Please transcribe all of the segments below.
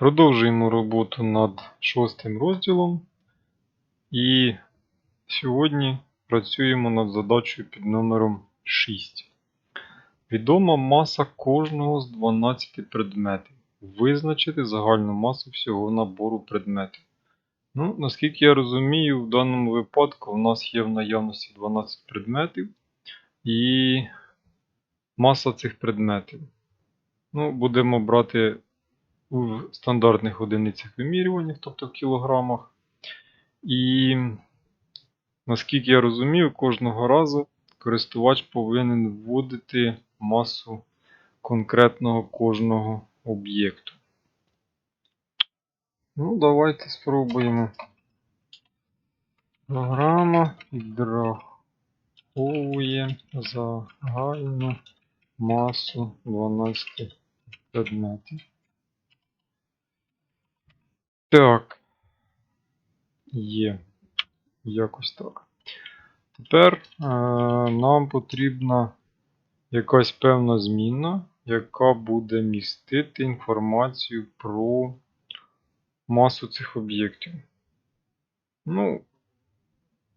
Продовжуємо роботу над шостим розділом. І сьогодні працюємо над задачею під номером 6. Відома маса кожного з 12 предметів. Визначити загальну масу всього набору предметів. Ну, наскільки я розумію, в даному випадку у нас є в наявності 12 предметів і маса цих предметів. Ну, будемо брати в стандартних одиницях вимірювання, тобто в кілограмах. І наскільки я розумію, кожного разу користувач повинен вводити масу конкретного кожного об'єкту. Ну, давайте спробуємо. Програма відраховує загальну масу 12 предметів. Так. Є. Якось так. Тепер е, нам потрібна якась певна зміна, яка буде містити інформацію про масу цих об'єктів. Ну,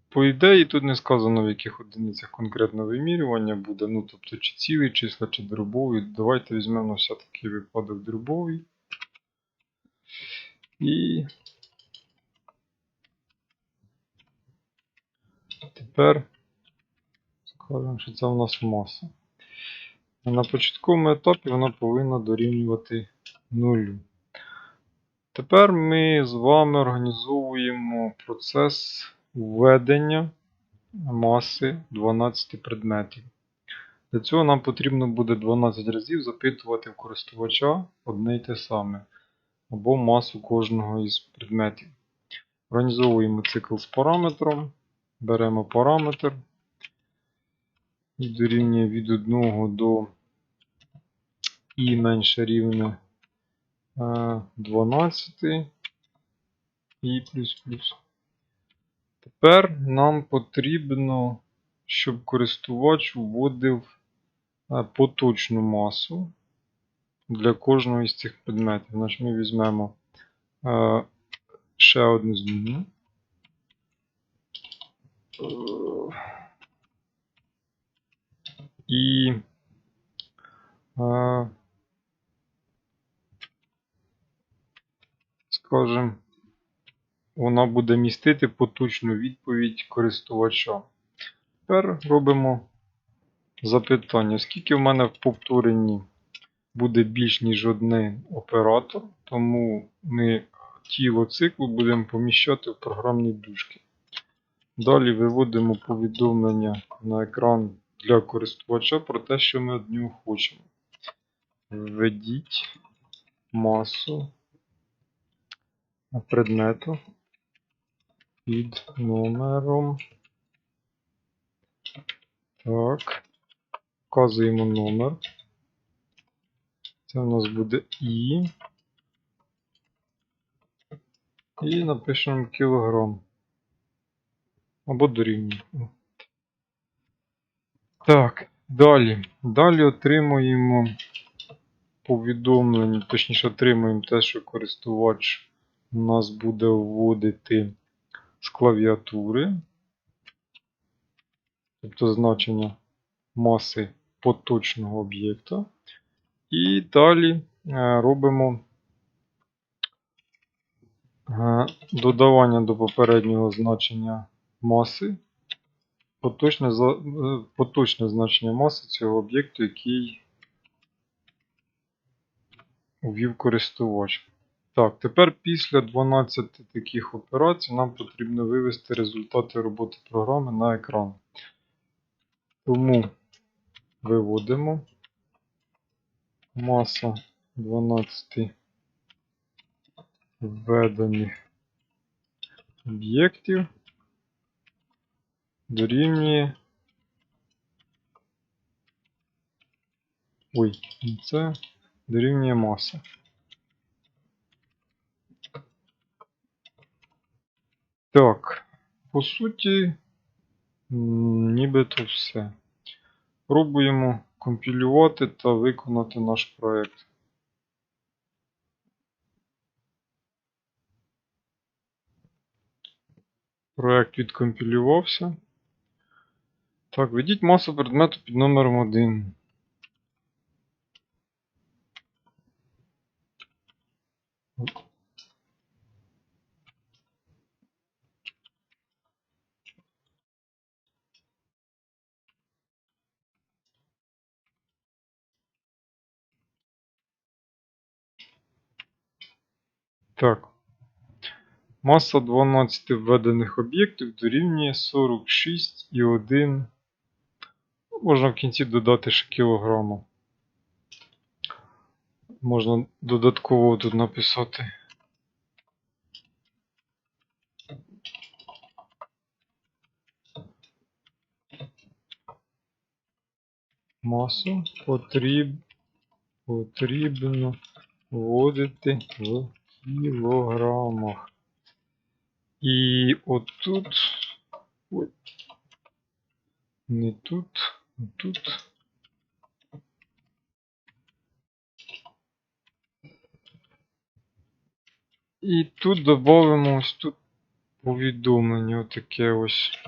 по ідеї, тут не сказано, в яких одиницях конкретно вимірювання буде. Ну, тобто, чи цілі числа, чи дробові. Давайте візьмемо все-таки випадок дробовий. І тепер скажемо, що це у нас маса. На початковому етапі вона повинна дорівнювати нулю. Тепер ми з вами організовуємо процес введення маси 12 предметів. Для цього нам потрібно буде 12 разів запитувати в користувача одне й те саме або масу кожного із предметів. Організовуємо цикл з параметром, беремо параметр і дорівнює від 1 до і менше рівне е, 12 і плюс плюс. Тепер нам потрібно, щоб користувач вводив е, поточну масу для кожного із цих предметів. Значить, ми візьмемо е, ще одну зміну. І е, скажімо, вона буде містити поточну відповідь користувача. Тепер робимо запитання, скільки в мене в повторенні буде більш ніж один оператор, тому ми тіло циклу будемо поміщати в програмні дужки. Далі виводимо повідомлення на екран для користувача про те, що ми від нього хочемо. Введіть масу предмету під номером. Так. Вказуємо номер. Це у нас буде І. І напишемо кілограм. Або дорівнює. Так, далі. Далі отримуємо повідомлення, точніше отримуємо те, що користувач у нас буде вводити з клавіатури. Тобто значення маси поточного об'єкта. І далі е, робимо е, додавання до попереднього значення маси, поточне, е, поточне значення маси цього об'єкту, який ввів користувач. Так, тепер після 12 таких операцій нам потрібно вивести результати роботи програми на екран. Тому виводимо маса 12 введених об'єктів дорівнює. Ой, це дорівнює маса. Так, по суті, нібито все. Пробуємо компілювати та виконати наш проєкт. Проєкт відкомпілювався. Так, введіть масу предмету під номером 1. Так. Маса 12 введених об'єктів дорівнює 46,1. Можна в кінці додати ще кілограму. Можна додатково тут написати. Масу потріб... потрібно вводити в кілограмах. І отут. Ой. Не тут, тут. І тут додамо ось тут повідомлення отаке ось.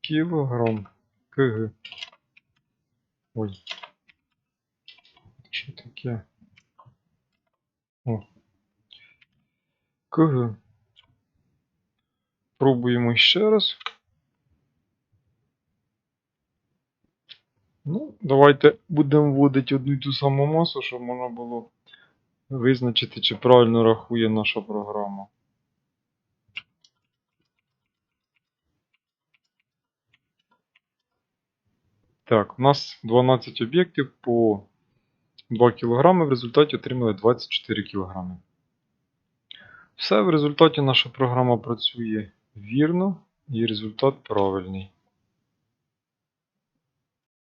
Кілограм КГ. Ой. Що таке? КГ. Пробуємо ще раз. Ну, давайте будемо вводити одну і ту саму масу, щоб можна було визначити, чи правильно рахує наша програма. Так, у нас 12 об'єктів по 2 кг, в результаті отримали 24 кг. Все, в результаті наша програма працює вірно і результат правильний.